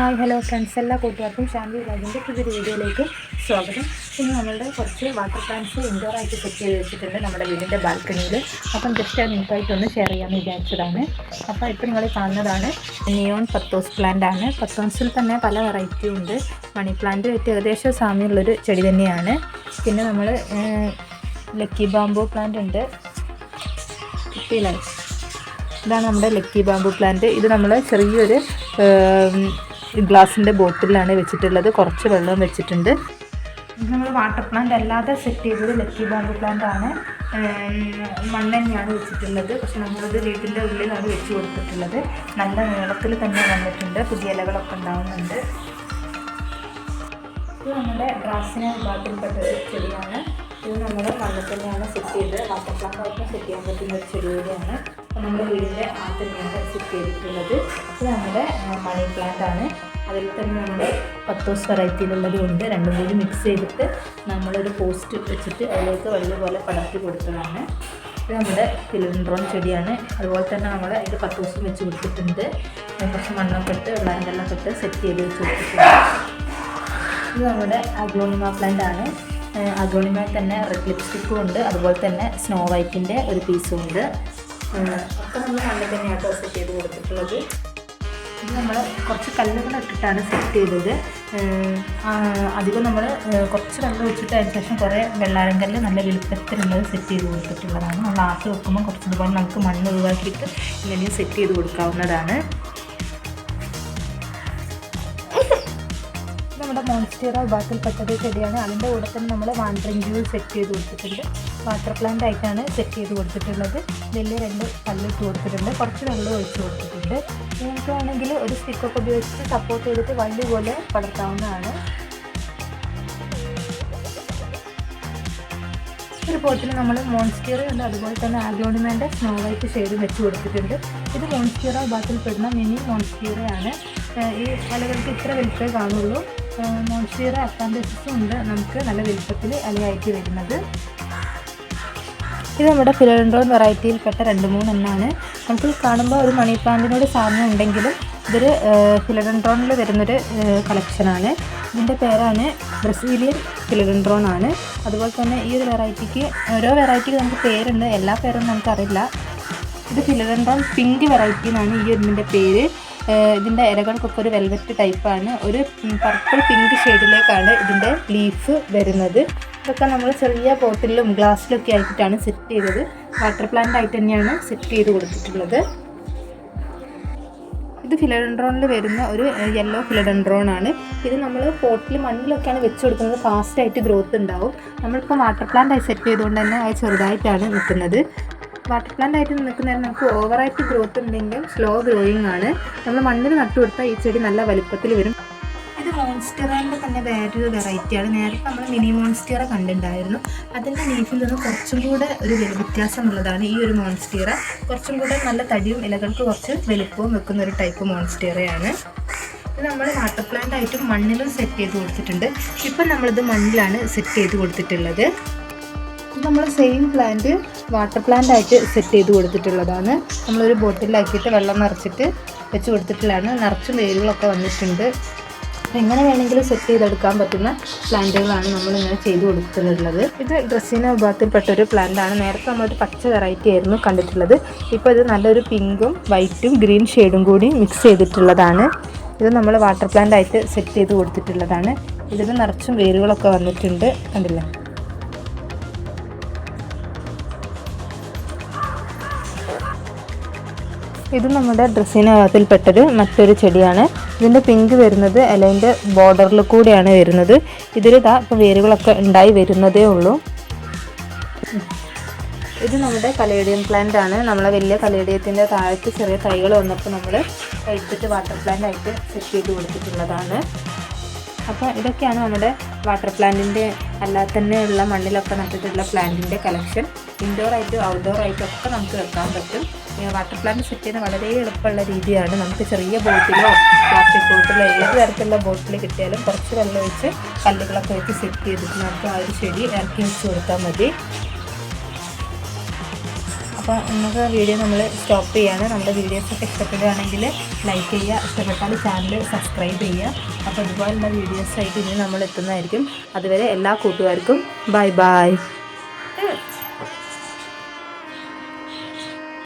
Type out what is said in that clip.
Hi hello friends എല്ലാ കൂട്ടുകാർക്കും ഷാൻവി രാജിന്റെ പുതിയൊരു വീഡിയോയിലേക്ക് സ്വാഗതം. ഇന്ന് നമ്മളുടെ കുറച്ച് വാട്ടർ പ്ലാന്റ്സ് ഇൻഡോർ ആയിട്ട് സെറ്റ് ചെയ്ത് വെച്ചിട്ടുണ്ട് നമ്മുടെ വീടിന്റെ ബാൽക്കണിയിൽ അപ്പം ജസ്റ്റ് അത് നിങ്ങൾക്കായിട്ടൊന്ന് ഷെയർ ചെയ്യാമെന്ന് വിചാരിച്ചതാണ്. അപ്പോൾ ഇപ്പോൾ നിങ്ങൾ കാണുന്നതാണ് നിയോൺ പത്തോസ് പ്ലാന്റ് ആണ്. പത്തോൺസിൽ തന്നെ പല വെറൈറ്റിയും ഉണ്ട്. മണി പ്ലാന്റ് ഏകദേശം സാമ്യമുള്ളൊരു ചെടി തന്നെയാണ്. പിന്നെ നമ്മൾ ലക്കി ബാംബു പ്ലാന്റ് ഉണ്ട്. ഇതാണ് നമ്മുടെ ലക്കി ബാംബു പ്ലാന്റ് ഇത് നമ്മൾ ചെറിയൊരു ഗ്ലാസിന്റെ ബോട്ടിലാണ് വെച്ചിട്ടുള്ളത്. കുറച്ച് വെള്ളം വെച്ചിട്ടുണ്ട്. നമ്മൾ വാട്ടർ പ്ലാന്റ് അല്ലാതെ സെറ്റ് ചെയ്തത് ലക്കി ബാംബു പ്ലാന്റ് ആണ്. മണ്ണ് തന്നെയാണ് വെച്ചിട്ടുള്ളത്. പക്ഷെ നമ്മളത് വീട്ടിന്റെ ഉള്ളിലാണ് വെച്ച് കൊടുത്തിട്ടുള്ളത്. നല്ല നീളത്തിൽ തന്നെ വന്നിട്ടുണ്ട്. പുതിയ ഇലകളൊക്കെ ഉണ്ടാവുന്നുണ്ട്. ഇത് നമ്മുടെ ഗ്രാസിന വിഭാഗത്തിൽപ്പെട്ട ഒരു ചെടിയാണ്. ഇത് നമ്മൾ മണ്ണിൽ തന്നെയാണ് സെറ്റ് ചെയ്ത് വാട്ടർ പ്ലാന്റ് ആയിട്ട് സെറ്റ് ചെയ്യാൻ പറ്റുന്ന ഒരു ചെടി കൂടിയാണ് അപ്പോൾ നമ്മുടെ വീടിന്റെ തന്നെയാണ് സെറ്റ് ചെയ്തിട്ടുള്ളത് ഇത് നമ്മുടെ മണി പ്ലാന്റ് ആണ്. അതിൽ തന്നെ നമ്മുടെ പത്തോസ് വെറൈറ്റിയിലുള്ളതും ഉണ്ട്. രണ്ടും കൂടി മിക്സ് ചെയ്തിട്ട് നമ്മളൊരു പോസ്റ്റ് വെച്ചിട്ട് അതിലേക്ക് വലിയ പോലെ പടർത്തി കൊടുത്തതാണ്. ഇത് നമ്മുടെ ഫിലിൻഡ്രോൺ ചെടിയാണ്. അതുപോലെ തന്നെ നമ്മൾ ഇത് പത്ത് ദിവസം വെച്ച് കൊടുത്തിട്ടുണ്ട്. കുറച്ച് മണ്ണൊക്കെ ഇട്ട് വെള്ളം ഇട്ട് സെറ്റ് ചെയ്ത് വെച്ച് കൊടുത്തിട്ടുണ്ട്. ഇത് നമ്മുടെ അഗ്ലോണിമ പ്ലാന്റ് ആണ്. അഗ്ലോണിമയിൽ തന്നെ റെഡ് ലിപ്സ്റ്റിക്കും ഉണ്ട്. അതുപോലെ തന്നെ സ്നോ വൈറ്റിന്റെ ഒരു പീസും ഉണ്ട്. ഒക്കെ നമ്മൾ കണ്ടു തന്നെയാണ് സെറ്റ് ചെയ്ത് കൊടുത്തിട്ടുള്ളത്. ഇത് നമ്മൾ കുറച്ച് കല്ലുകൾ ഇട്ടിട്ടാണ് സെറ്റ് ചെയ്തത്. അധികം നമ്മൾ കുറച്ച് കല്ല് വെച്ചിട്ട് അതിന് ശേഷം കുറേ വെള്ളാരം കല്ല് നല്ല വലുപ്പത്തിലുള്ളത് സെറ്റ് ചെയ്ത് കൊടുത്തിട്ടുള്ളതാണ്. നമ്മൾ ആക്കി വെക്കുമ്പോൾ കുറച്ച് നമുക്ക് മണ്ണ് ഒഴിവാക്കിയിട്ട് ഇങ്ങനെയും സെറ്റ് ചെയ്ത് കൊടുക്കാവുന്നതാണ്. നമ്മുടെ മോൺസ്റ്റീറ പെട്ടത് ചെടിയാണ് അതിന്റെ കൂടെ തന്നെ നമ്മൾ വാണ്ടറിങ് ജ്യൂസ് സെറ്റ് ചെയ്ത് കൊടുത്തിട്ടുണ്ട്. വാട്ടർ പ്ലാന്റ് ആയിട്ടാണ് സെറ്റ് ചെയ്ത് കൊടുത്തിട്ടുള്ളത്. വലിയ രണ്ട് കല്ലിട്ട് കൊടുത്തിട്ടുണ്ട്. കുറച്ച് വെള്ളം ഒഴിച്ച് കൊടുത്തിട്ടുണ്ട്. നിങ്ങൾക്ക് വേണമെങ്കിൽ ഒരു സ്റ്റിക്കൊക്കെ ഉപയോഗിച്ച് സപ്പോർട്ട് ചെയ്തിട്ട് വള്ളി പോലെ വളർത്താവുന്നതാണ്. ഒരു പോട്ടിൽ നമ്മൾ മോൺസ്റ്റീറ ഉണ്ട് അതുപോലെ തന്നെ ആഗ്ലോണിമേന്റെ സ്നോ വൈറ്റ് ഷെയ്ഡ് വെച്ച് കൊടുത്തിട്ടുണ്ട്. ഇത് മോൺസ്റ്റീറ വിഭാഗത്തിൽപ്പെടുന്ന മിനി മോൺസ്റ്റീറയാണ് ഈ വലകൾക്ക് ഇത്ര വലിപ്പേ കാണുള്ളൂ. മോൺസ്റ്റീറ അക്കാൻഡസിസും ഉണ്ട് നമുക്ക് നല്ല വലിപ്പത്തിൽ ഇലയായിട്ട് വരുന്നത്. ഇത് നമ്മുടെ ഫിലോഡോൺ വെറൈറ്റിയിൽപ്പെട്ട രണ്ട് മൂന്നെണ്ണമാണ് നമുക്ക് കാണുമ്പോൾ ഒരു മണി പ്ലാന്റിനോട് സാമ്യം ഉണ്ടെങ്കിലും ഇതൊരു ഫിലഡൻഡ്രോണിൽ വരുന്നൊരു കളക്ഷനാണ്. ഇതിന്റെ പേരാണ് ബ്രസീലിയൻ ഫിലഡൻഡ്രോൺ ആണ്. അതുപോലെ തന്നെ ഈ ഒരു വെറൈറ്റിക്ക് ഓരോ വെറൈറ്റിക്ക് നമുക്ക് പേരുണ്ട്. എല്ലാ പേരും നമുക്കറിയില്ല. ഇത് ഫിലഡൻഡ്രോൺ പിങ്ക് വെറൈറ്റി എന്നാണ് ഈ ഒന്നിന്റെ പേര്. ഇതിന്റെ ഇലകൾക്കൊക്കെ ഒരു വെൽവെറ്റ് ടൈപ്പാണ് ഒരു പർപ്പിൾ പിങ്ക് ഷെയ്ഡിലേക്കാണ് ഇതിന്റെ ലീഫ് വരുന്നത്. ഇതൊക്കെ നമ്മൾ ചെറിയ ബോട്ടിലും ഗ്ലാസ്സിലൊക്കെ ആയിട്ടാണ് സെറ്റ് ചെയ്തത്. വാട്ടർ പ്ലാന്റ് ആയിട്ട് തന്നെയാണ് സെറ്റ് ചെയ്ത് കൊടുത്തിട്ടുള്ളത്. ഇത് ഫിലഡൻഡ്രോണിൽ വരുന്ന ഒരു യെല്ലോ ഫിലഡൻഡ്രോൺ ആണ്. ഇത് നമ്മൾ പോട്ടിൽ മണ്ണിലൊക്കെയാണ് വെച്ച് കൊടുക്കുന്നത്. ഫാസ്റ്റായിട്ട് ഗ്രോത്ത് ഉണ്ടാവും. നമ്മളിപ്പോൾ വാട്ടർ പ്ലാന്റ് ആയി സെറ്റ് ചെയ്തുകൊണ്ട് തന്നെ അത് ചെറുതായിട്ടാണ് നിൽക്കുന്നത് വാട്ടർ പ്ലാന്റ് ആയിട്ട് നിൽക്കുന്നതിന് നമുക്ക് ഓവറായിട്ട് ഗ്രോത്ത് ഉണ്ടെങ്കിൽ സ്ലോ ഗ്രോയിങ് ആണ്. നമ്മൾ മണ്ണിൽ നട്ടു കൊടുത്താൽ ഈ ചെടി നല്ല വലുപ്പത്തിൽ വരും. ഇത് മോൺസ്റ്ററിന്റെ തന്നെ വേറൊരു വെറൈറ്റിയാണ് നേരത്തെ നമ്മൾ മിനി മോൺസ്റ്റീറ കണ്ടിട്ടുണ്ടായിരുന്നു. അതിന്റെ ലീഫിൽ നിന്ന് കുറച്ചും കൂടെ ഒരു വ്യത്യാസമുള്ളതാണ് ഈ ഒരു മോൺസ്റ്റീറ കുറച്ചും കൂടെ നല്ല തടിയും ഇലകൾക്ക് കുറച്ച് വലുപ്പവും വെക്കുന്ന ഒരു ടൈപ്പ് മോൺസ്റ്റീറയാണ് ഇത് നമ്മൾ വാട്ടർ പ്ലാന്റ് ആയിട്ടും മണ്ണിലും സെറ്റ് ചെയ്ത് കൊടുത്തിട്ടുണ്ട്. ഇപ്പം നമ്മളിത് മണ്ണിലാണ് സെറ്റ് ചെയ്ത് കൊടുത്തിട്ടുള്ളത്. നമ്മൾ സെയിം പ്ലാന്റ് വാട്ടർ പ്ലാന്റ് ആയിട്ട് സെറ്റ് ചെയ്ത് കൊടുത്തിട്ടുള്ളതാണ്. നമ്മളൊരു ബോട്ടിലാക്കിയിട്ട് വെള്ളം നിറച്ചിട്ട് വെച്ച് കൊടുത്തിട്ടുള്ളതാണ്. നിറച്ചും വേരുകളൊക്കെ വന്നിട്ടുണ്ട്. എങ്ങനെ വേണമെങ്കിലും സെറ്റ് ചെയ്തെടുക്കാൻ പറ്റുന്ന പ്ലാന്റുകളാണ് നമ്മളിങ്ങനെ ചെയ്ത് കൊടുത്തിട്ടുള്ളത്. ഇത് ഡ്രസ്സിന വിഭാഗത്തിൽപ്പെട്ട ഒരു പ്ലാന്റാണ് നേരത്തെ നമ്മളൊരു പച്ച വെറൈറ്റി ആയിരുന്നു കണ്ടിട്ടുള്ളത്. ഇപ്പോൾ ഇത് നല്ലൊരു പിങ്കും വൈറ്റും ഗ്രീൻ ഷെയ്ഡും കൂടി മിക്സ് ചെയ്തിട്ടുള്ളതാണ്. ഇത് നമ്മൾ വാട്ടർ പ്ലാന്റ് ആയിട്ട് സെറ്റ് ചെയ്ത് കൊടുത്തിട്ടുള്ളതാണ്. ഇതിന് നിറച്ചും വേരുകളൊക്കെ വന്നിട്ടുണ്ട്. കണ്ടില്ലേ? ഇത് നമ്മുടെ ഡ്രസ്സിനകത്തിൽപ്പെട്ടൊരു മറ്റൊരു ചെടിയാണ്. ഇതിന്റെ പിങ്ക് വരുന്നത് ഇലയിന്റെ ബോർഡറിൽ കൂടിയാണ് വരുന്നത്. ഇതിൽ ഇതാ ഇപ്പോൾ വേരുകളൊക്കെ ഉണ്ടായി വരുന്നതേ ഉള്ളൂ. ഇത് നമ്മുടെ കലേഡിയം പ്ലാന്റ് ആണ്. നമ്മളെ വലിയ കലേഡിയത്തിന്റെ താഴത്ത് ചെറിയ തൈകൾ വന്നപ്പോൾ നമ്മൾ എടുത്തിട്ട് വാട്ടർ പ്ലാന്റ് ആയിട്ട് സെറ്റ് ചെയ്ത് കൊടുത്തിട്ടുള്ളതാണ്. അപ്പോൾ ഇതൊക്കെയാണ് നമ്മുടെ വാട്ടർ പ്ലാന്റിന്റെ അല്ലാതെ തന്നെയുള്ള മണ്ണിലൊക്കെ നട്ടിട്ടുള്ള പ്ലാന്റിന്റെ കളക്ഷൻ. ഇൻഡോർ ആയിട്ടും ഔട്ട്ഡോർ ആയിട്ടും ഒക്കെ നമുക്ക് വെക്കാൻ പറ്റും. വാട്ടർ പ്ലാന്റ് സെറ്റ് ചെയ്യുന്ന വളരെ എളുപ്പമുള്ള രീതിയാണ്. നമുക്ക് ചെറിയ ബോട്ടിലോ പ്ലാസ്റ്റിക് ബോട്ടിലോ ഏത് തരത്തിലുള്ള ബോട്ടിൽ കിട്ടിയാലും കുറച്ച് വെള്ളം ഒഴിച്ച് കല്ലുകളൊക്കെ വെച്ച് സെറ്റ് ചെയ്തിട്ട് നമുക്ക് ആ ഒരു ചെടി ഇറക്കി വെച്ച് കൊടുത്താൽ മതി. അപ്പോൾ നമുക്ക് വീഡിയോ നമ്മൾ സ്റ്റോപ്പ് ചെയ്യാണ്. നമ്മുടെ വീഡിയോസൊക്കെ ഇഷ്ടപ്പെടുകയാണെങ്കിൽ ലൈക്ക് ചെയ്യുക. ഇഷ്ടപ്പെട്ടാൽ ചാനൽ സബ്സ്ക്രൈബ് ചെയ്യുക. അപ്പോൾ ഇതുപോലുള്ള വീഡിയോസായിട്ട് ഇനി നമ്മൾ എത്തുന്നതായിരിക്കും. അതുവരെ എല്ലാ കൂട്ടുകാർക്കും ബൈ ബൈ